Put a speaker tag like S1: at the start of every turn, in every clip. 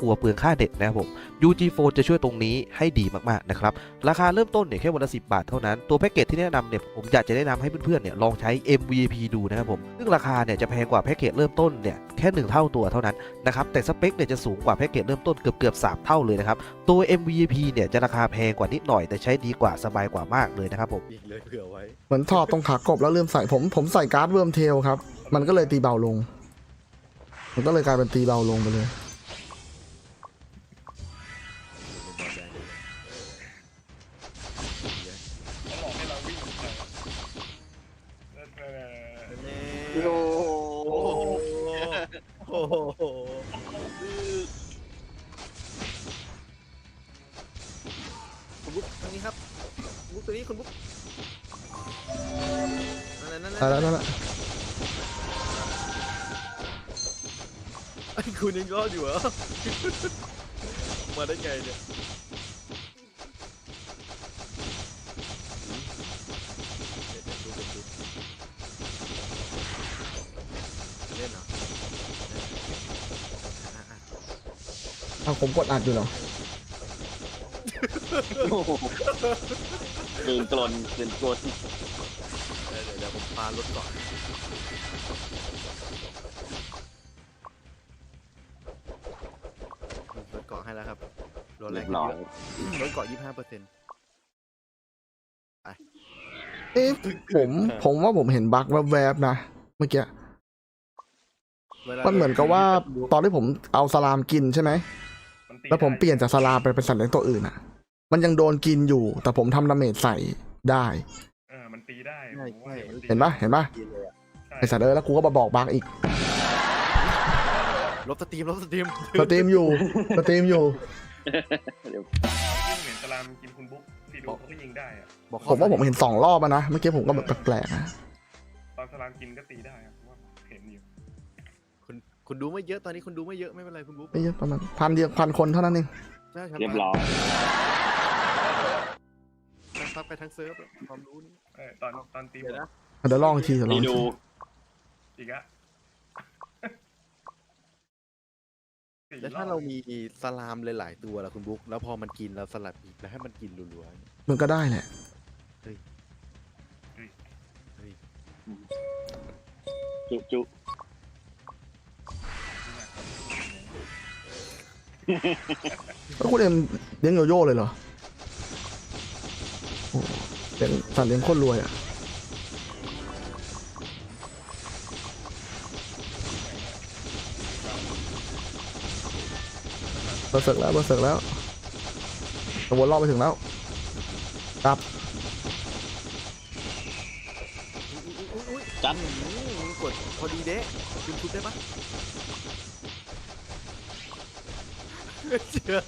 S1: กลัวเปลืองค่าเน็ตนะครับผม UG Phone จะช่วยตรงนี้ให้ดีมากๆนะครับ ราคาเริ่มต้นเนี่ยแค่วันละ10 บาทเท่านั้น ตัวแพ็กเกจที่แนะนำเนี่ยผมอยากจะแนะนำให้เพื่อนๆเนี่ยลองใช้ MVP ดูนะครับผม ซึ่งราคาเนี่ยจะแพงกว่าแพ็กเกจเริ่มต้นเนี่ยแค่1เท่าตัวเท่านั้นนะครับแต่สเปคเนี่ยจะสูงกว่าแพ็กเกจเริ่มต้นเกือบเกือบ3เท่าเลยนะครับตัว MVP เนี่ยจะราคาแพงกว่านิดหน่อย แต่ใช้ดีกว่าสบายกว่ามากเลยนะครับผม
S2: อีกเลยเผื่อไว้
S3: เหมือนถอดตรงขากบแล้วลืมใส่ผมผมใส่การ์ดเวิร์มเทลครับมันก็เลยตีเบาลง มันก็เลยกลายเป็นตีเบาลงไปเลย
S4: บ
S2: คุณบุ๊กตัวนี้คุณบุ๊กนั่นนั่นนั่น
S3: แต่แล้วนั่นแหละ
S2: ไอ้คุณยังรอดอยู่เหรอ มาได้ไงเนี่ยเดี๋ยวเดี๋ยวดูเดี๋ยวดูเล่นเหรออะอะ
S3: เอาผมกดอัดอยู่เหรอ
S5: ตื่นกลนตื่นกลน
S2: เดี๋ยวเดี๋ยวเดี๋ยวผมพารถก่อน รถเกาะให้แล้วครับ รถแร
S5: เรีย
S2: ก
S5: บร้อย
S2: รถเกาะยี่ห้าเปอร์เซ็นต์
S3: เอ๊ะผมผมว่าผมเห็นบั๊กแวบๆนะเมื่อกี้มันเหมือนกับว่าตอนที่ผมเอาสลามกินใช่ไหม
S4: นตี
S3: แล้วผม
S4: ได้
S3: เปลี่ยนจากสลามไปเป็นสัตว์เลี้ยงตัวอื่นอะ มันยังโดนกินอยู่ แต่ผมทำดาเมจใส่ได้
S4: เออมันตีได้
S2: ใช่
S4: ผมว่า
S2: ใช่
S4: มันตี
S3: เห็นปะเห็นปะ
S2: กินเลยอะ
S4: ใช่
S3: ไอสัตว์เอ้ยแล้วกูก็มาบอกบั๊กอีก
S2: ลบสตรีมลบสตรีม
S3: สตรีมอยู่สตรีมอยู่
S4: ยิ่งเห็นสลามกินคุณบุ๊กซีดูเขาก็ยิงได้อะ
S2: บอก
S3: ผมว่าผมเห็นสองรอบอะนะเมื่อกี้ผมก็แบบแปลกๆนะ
S4: ตอนสลามกินก็ตีได้อะผมว่าเห็นอยู่
S2: คุณคุณดูไม่เยอะตอนนี้คุณดูไม่เยอะไม่เป็นไรคุณบุ๊ก
S3: ไม่เยอะประมาณพันเดียวพันคนเท่านั้นเอง
S2: ใช่ครับ
S5: เรียบร้อย
S2: ครับไปทั้งเซิร์ฟอะความรู้นี่
S4: เออตอนตอนตีหม
S2: เดี๋ยว
S4: ด
S2: นะ
S3: เดี๋ยวลองอีกทีเดี๋ยวลอง
S5: นี่
S3: อีก
S5: ดู
S3: ที
S4: อีกอะสี่
S2: แล้วถ้าเรามีสลามหลาย ๆ ตัวล่ะคุณบุ๊กแล้วพอมันกินเราสลัดอีกแล้วให้มันกินรัวๆเนี่ย
S3: มันก็ได้แหละ
S2: เฮ้ย
S5: จุจุ
S3: แล้วคุณเอ็มเลี้ยงโยโย่เลยเหรอโอ้เลี้ยงสัตว์เลี้ยงโคตรวยอะ เบอร์เสกแล้วเบอร์เสกแล้วตะวนรอบไปถึงแล้วครับ
S5: จัด
S2: อืมกดพอดีเด้กินทุบได้ปะ เชื่อ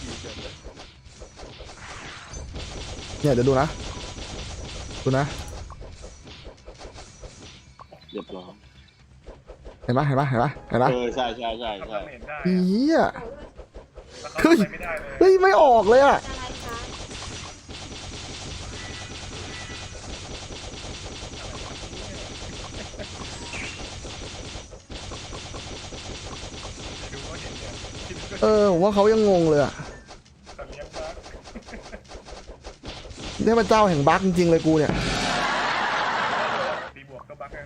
S2: ขี่กันนะ
S3: เนี่ยเดี๋ยวดูนะ ดูนะ
S5: เรียบร้อย
S3: เห็นปะเห็นปะเห็นปะเห็นปะ
S5: เออใช่ใช่ใช่
S4: ทำ
S5: ใช่
S4: ดาเมจได้
S3: เฮีย
S4: อะแล้วเขาทำอะไรไม่ได้เลย
S3: เฮ้ยไม่ออกเลยอะ
S4: ดูเขาเห็นเนี่ยคิดว่า
S3: เออผมว่าเขายังงงเลยอะ
S4: สัตว์เลี้ยงบัก
S3: เทพเจ้าแห่งบั๊กจริงๆเลยกูเนี่ย
S4: ตีบวกก็บักไง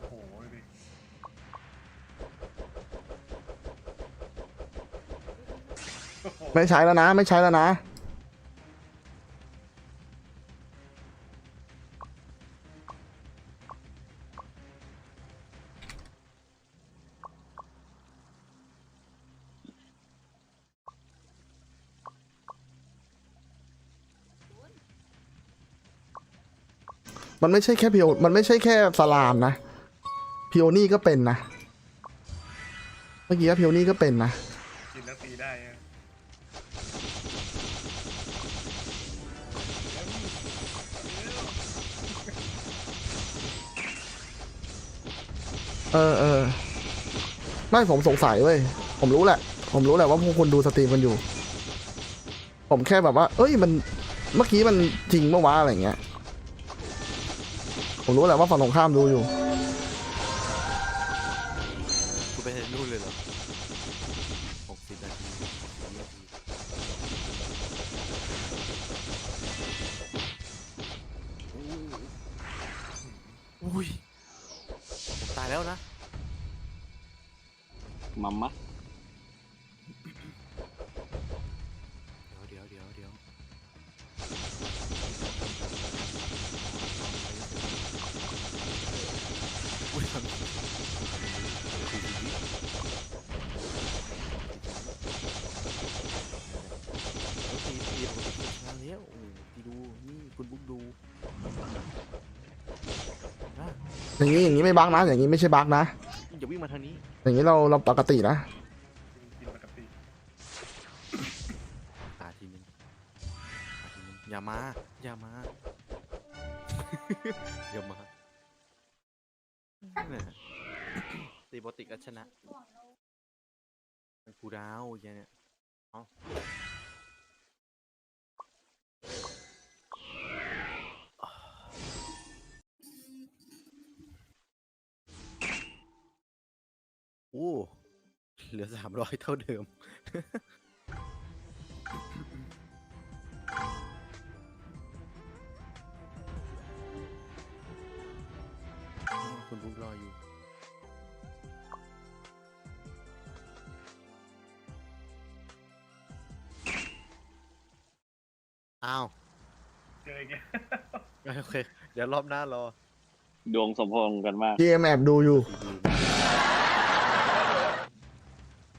S4: โอ้โหดิ
S3: ไม่ใช้แล้วนะ ไม่ใช้แล้วนะ มันไม่ใช่แค่พีโอมันไม่ใช่แค่สลามนะพีโอนี่ก็เป็นนะ เมื่อกี้พีโอนี่ก็เป็นนะ
S4: กินแล้วตีได้อะ
S3: เออเออไม่ผมสงสัยเว้ย ผมรู้แหละ ผมรู้แหละว่าพวกคุณดูสตรีมกันอยู่ ผมแค่แบบว่า เอ้ยมันเมื่อกี้มันจริงเมื่อวะอะไรเงี้ย ผมรู้แหละว่าฝั่งตรงข้ามดูอยู่
S2: กูไปเห็นนู่นเลยเหรอหกสิบนาทีอุ้ยผมตายแล้วนะ
S5: มัมมะ
S2: ดูนี่คุณบุ๊กดูนะ
S3: อย่างนี้อย่างนี้ไม่บั๊กนะ อย่างนี้ไม่ใช่บั๊กนะ
S2: อย่าวิ่งมาทางนี้
S3: อย่างนี้เราเราปกตินะ
S4: กินปกติ
S2: ตาทีนึงตาทีนึงอย่ามา อย่ามา อย่ามาเนี่ยตีโบติกก็ชนะมันกูดาวอย่างเนี้ยเอา อ้เหลือสามร้อยเท่าเดิมอ๋อคุณบุ๊กรออยู่ อ้าว
S4: เจออีกแล้ว
S2: โอเค เดี๋ยวรอบหน้า รอ
S5: ดวงสมพงษ์กันมาก
S3: GM แอบดูอยู่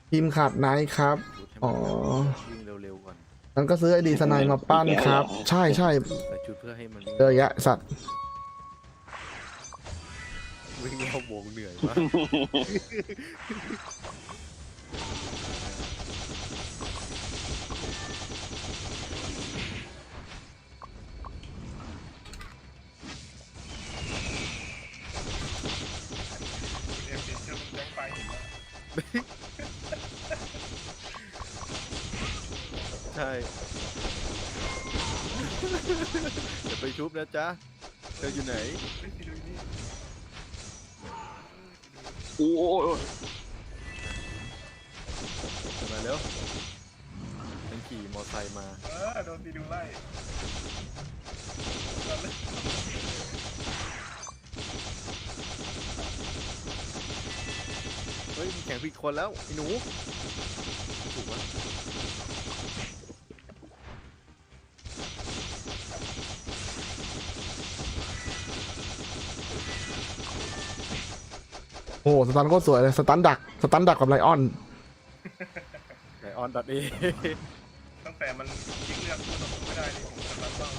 S3: ทีมขาดไนท์ครับ อ๋อ
S2: วิ่งเร็วๆก่อน
S3: มันก็ซื้อไอดีสไนมาปั้นครับ ใช่ใช่
S2: ใส่ชุดเพื่อให้มันวิ่ง
S3: เจอแยะสัตว์
S2: วิ่งรอบวงเหนื่อยมาก
S4: ชื่อมแจ้งไฟผมว่า
S2: ใช่เดี๋ยวไปชุบนะจ๊ะ เธออยู่ไหน
S4: เฮ้ยพี่ดูนี่
S5: โอ้โห
S2: มาเร็วฉันขี่มอไซค์มา
S4: เออโดนตีดูไล่
S2: เฮ้ยมีแข่งผิดคนแล้วไอ้หนูถูกวะ
S3: โอ้โหสตันโคตรสวยเลยสตันดักสตันดักกับไลออน
S2: ไลออนดัดเอ
S4: ตั้งแต่มันยิงเลือกคู่ต่อสู้ไม่ได้นี่ผมจะรับบ้าง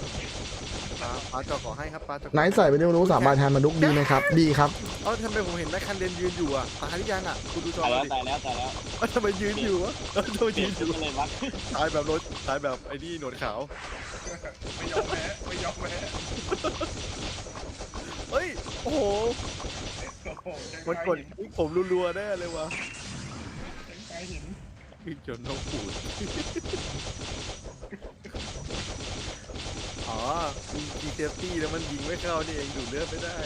S2: ปลาปลาจอขอให้ครับปลาจอ
S3: ไนท์ใส่ไปนิ้วรู้สามใบแทนมาดุกดีไหมครับ ดีครับ
S2: เอ้าทำไมผมเห็นแม่คันเดนยืนอยู่อะตายหรือยังอะคุณดูจอ
S5: ตายแล้ว
S2: ดิ
S5: ตายแล้วตายแล้ว
S2: เอ้าทำไมยืนอยู่วะเอ้าทำไม
S5: เปลี่
S2: ยื
S5: ยน
S2: นอ
S5: ชุด
S2: ยู่
S5: มาเลยบัก
S2: ตายแบบรถตายแบบไอ้นี่หนวดขาว
S4: ไม่ยอมแพ้ไม่ยอมแพ้
S2: เฮ้ยโอ้โห
S4: โอ้โหแจ้ง
S2: มัน
S4: ไฟ
S2: กด
S4: หิน
S2: ยิงผมรัวๆแน่เลยวะ
S4: แจ้งไฟหิน
S2: ยิงจนน้องปูดอ๋อมีกีเซฟตี้แล้วมันยิงไม่เข้านี่เองดูดเลือดไม่ได้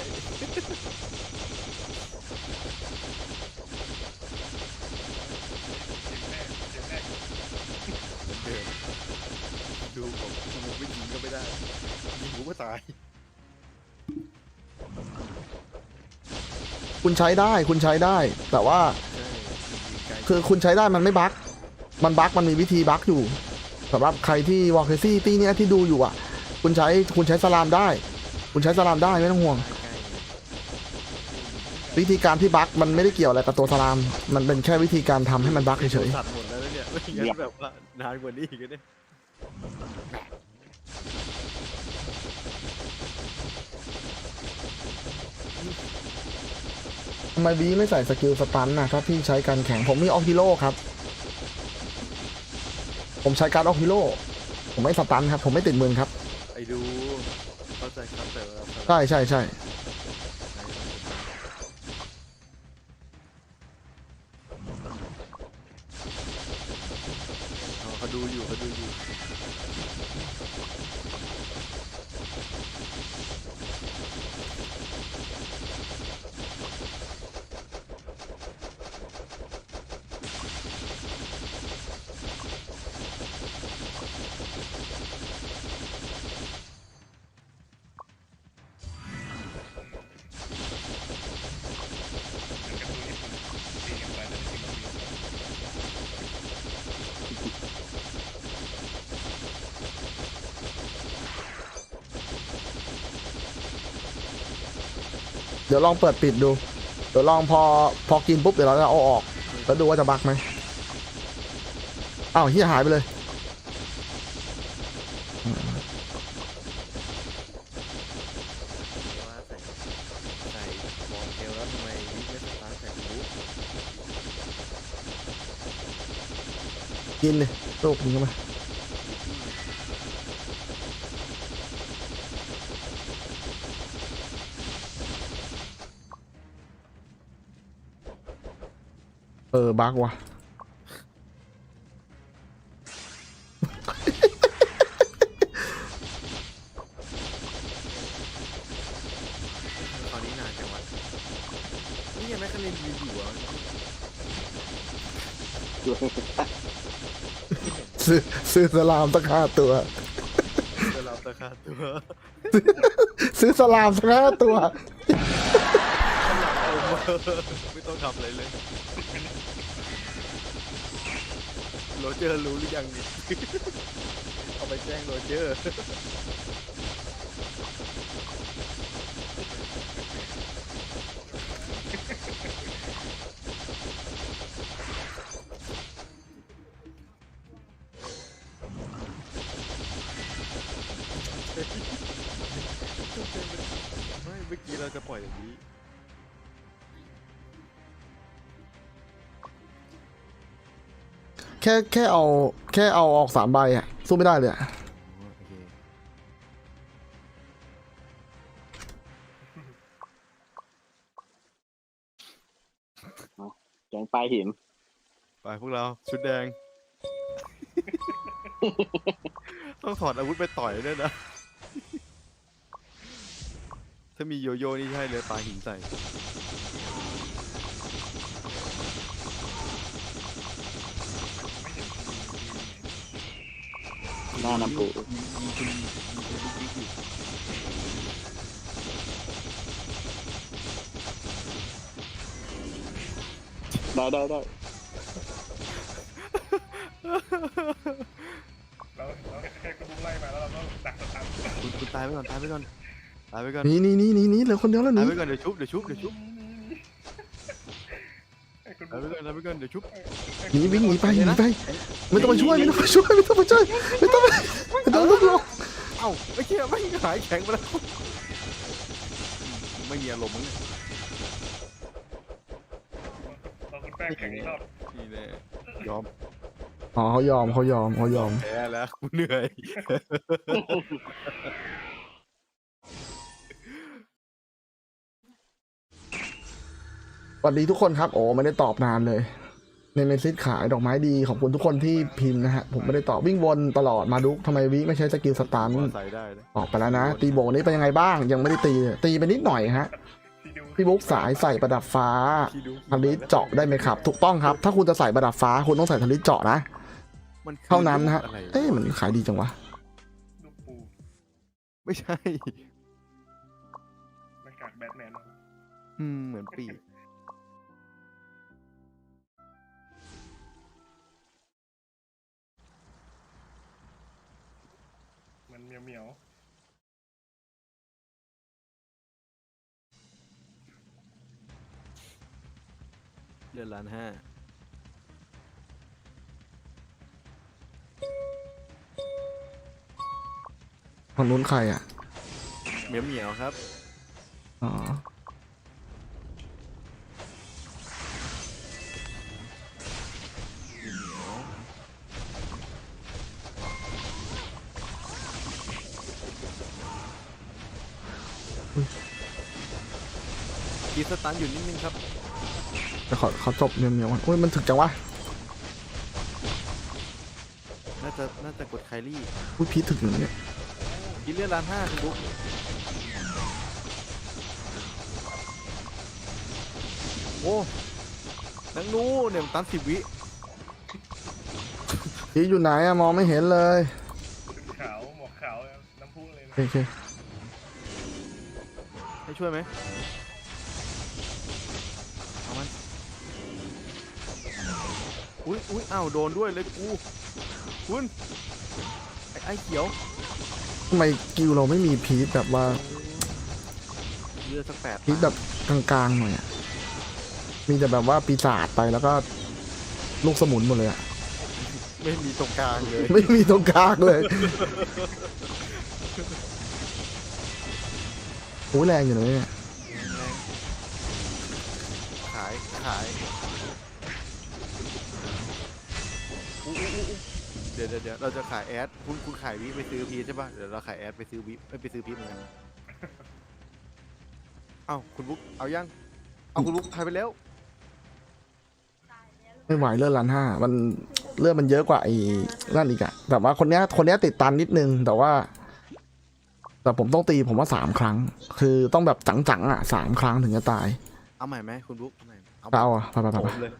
S4: เจ็บแน่เจ็บแน่
S2: เหมือนเดิมดูผมยิงไม่ยิงก็ไม่ได้ยิงผมก็ตาย
S3: คุณใช้ได้คุณใช้ได้ แต่ว่า
S2: ใช่ยิงไกล
S3: คือคุณใช้ได้มันไม่บั๊กมันบั๊กมันมีวิธีบั๊กอยู่สำหรับใครที่วอลเคซี่ตี้เนี้ยที่ดูอยู่อะ คุณใช้คุณใช้สลามได้ คุณใช้สลามได้ไม่ต้องห่วง
S2: ใกล้
S3: วิธีการที่บั๊กมันไม่ได้เกี่ยวอะไรกับตัวสลาม มันเป็นแค่วิธีการทำให้มันบั๊ก
S2: ๆ
S3: เฉย
S2: สัตว์หมดแล้วนะเนี่ยไม่งั้นแบบว่านานกว่านี้อีกนะเนี่ย
S3: ทำไมวีไม่ใส่สกิลสตันนะถ้าพี่ใช้การแข่งผมมีออกฮิโร่ครับ ผมใช้การดออกฮิโร่ผมไม่สตันครับ ผมไม่ติดมือครับ
S2: ไอ้ดู เข้าใจครับแต่ว่า
S3: ใช่ใช่ใช่
S2: ดี๋ย
S4: ว
S3: ลองเปิดปิดดู เดี๋ยวลองพอพอกินปุ๊บเดี๋ยวเราจะเอาออก แล้วดูว่าจะบักไหมอ้าวเฮียหายไปเลย
S2: ว่าใส่ใส่บอลเทลแล้วทำไมวิกไม่สตาร์ทใส่บุ๊ก
S3: กินเลยลูกกินเข้ามา เออ บักว่ะ
S2: ตอนนี้นานจังวะนี่ยังไม่คันเล่นยืนอยู่อะ
S3: ซื้อซื้อสลามตั้งห้าตัว
S2: จะรับราคาตัว
S3: ซื้อสลามตั้งห้าตัว
S2: ไม่ต้องทำอะไรเลย โรเจอร์รู้หรือยังเนี่ย เอาไปแจ้งโรเจอร์
S3: แค่แค่เอาแค่เอาออกสามใบอะสู้ไม่ได้เลยอะ
S2: โอเค
S5: แกงปลาหิน
S2: ไปพวกเราชุดแดง ต้องถอดอาวุธไปต่อยด้วยนะ ถ้ามีโยโย่นี่ใช่เลยปาหินใส่
S5: หน้าน้ำปู
S2: ยิงยิงคุณยิงคุณบิ๊กบิ๊กอยู่
S5: ได้ได้ได้
S4: เราเราแค่กระบุ้งไล่มาแล้วเราก็ดักสตัน
S2: คุณคุณตายไปก่อนตายไปก่อนตายไปก่อน
S3: หนี่นี่นี่นี่นี่เหลือคนเดียวแล้วห
S2: ตาย
S3: นี่
S2: ไปก่อนเดี๋ยวชุบเดี๋ยวชุบเดี๋ยวชุบ
S4: ไอ้กระ
S2: ตาย
S4: บุ้
S2: ไป
S4: ง
S2: ก่อนตายไปก่อนเดี๋ยวชุบ
S3: หนีวิ่งหนีไปหนีไปไม่ต้องมาช่วยไม่ต้องมาช่วยไม่ต้องมาช่วยไม่ต้องมาไม่ต้องลุกลง
S2: เอ้าไม่เชื่อไม่หายแข็งไปแล้วไม่มีอารมณ์มั้งเนี่ย
S4: เราคุณแป้งแข็งอีกรอบ
S2: นี่แน่ยอม
S3: อ๋อเขายอมเขายอมเขายอม
S2: แพ้แล้วกูเหนื่อย
S3: สวัสดีทุกคนครับ โอ้ไม่ได้ตอบนานเลย ในเมสซิสขายดอกไม้ดีขอบคุณทุกคนที่พิมพ์นะฮะ ผมไม่ได้ตอบวิ่งวนตลอดมาดุกทำไมวิไม่ใช้สกิลสตัน
S2: ว่าใส่ได้นะ
S3: ออกไปแล้วนะ ตีโบนี่เป็นยังไงบ้าง ยังไม่ได้ตีเลยตีไปนิดหน่อยฮะ
S4: ที่ดู
S3: พี่บุ๊กสายใส่ประดับฟ้า
S2: ที่ดู
S3: ทะลิเจาะได้ไหมครับ ถูกต้องครับ ถ้าคุณจะใส่ประดับฟ้า คุณต้องใส่ทะลิเจาะนะ
S2: มันคือ
S3: เท่านั้นนะฮะ
S2: อไร
S3: เอ๊ะมันขายดีจังวะ
S4: ลูกปู
S2: ไม่ใช่
S4: หน้ากากแบทแมนนะ
S2: อืมเหมือนปีก
S4: เดื
S2: อนล้านห้า
S3: ฝั่งนู้นใครอะ
S2: เหมียวเหมียวครับ
S3: อ๋อ
S2: กีสตันอยู่นิดนึงครับ
S3: จะขอขอจบเมียวเมียวๆก่อนโอ้ยมันถึกจังวะ
S2: น่าจะน่าจะกดไคลี่
S3: อุ้ยพีทถึกอย่างเนี้ย
S2: กินเลือดล้านห้าคุณบุ๊กโอ้นังนูเนี่ยมันตันสิบวิ
S3: พีทอยู่ไหนอะมองไม่เห็นเลย
S4: ขาวหมวกขาวน้ำพุเลย
S3: โอ
S4: นะ
S3: เค
S2: ให้ช่วยไหม อุ้ยอุ้ยอ้าวโดนด้วยเลยกูคุณไอ้ไอ้เขียว
S3: ทำไมกิวเราไม่มีพีทแบบว่า
S2: เลือดสักแปด
S3: พีทแบบกลางๆหน่อยอะมีแต่แบบว่าปีศาจไปแล้วก็ลูกสมุนหมดเลยอะ
S2: ไม่มีตรงกลางเลย
S3: ไม่มีตรงกลางเลยโอ้ยแรงอยู่นะเนี่ย
S2: ขายขาย เดี๋ยวเดี๋ยวเดี๋ยวเราจะขายแอดคุณคุณขายวิไปซื้อพีใช่ป่ะเดี๋ยวเราขายแอดไปซื้อวิเอ้ยไปซื้อพีเหมือนกันเอ้าคุณบุ๊กเอายังเอาคุณบุ๊กขายไปแล้ว
S3: ไม่ไหวเลือดล้านห้ามันเลือดมันเยอะกว่าไอ้นั่นอีกอะแต่ว่าคนเนี้ยคนเนี้ยติดตันนิดนึง แต่ว่า แต่ผมต้องตีผมว่าสามครั้ง คือต้องแบบจังๆอะสามครั้งถึงจะตาย
S2: เอาใหม่ไหมคุณบุ๊กเอาใหม่เอา
S3: เอาอะไปไปไป
S2: ผ
S3: ไป
S2: มเลย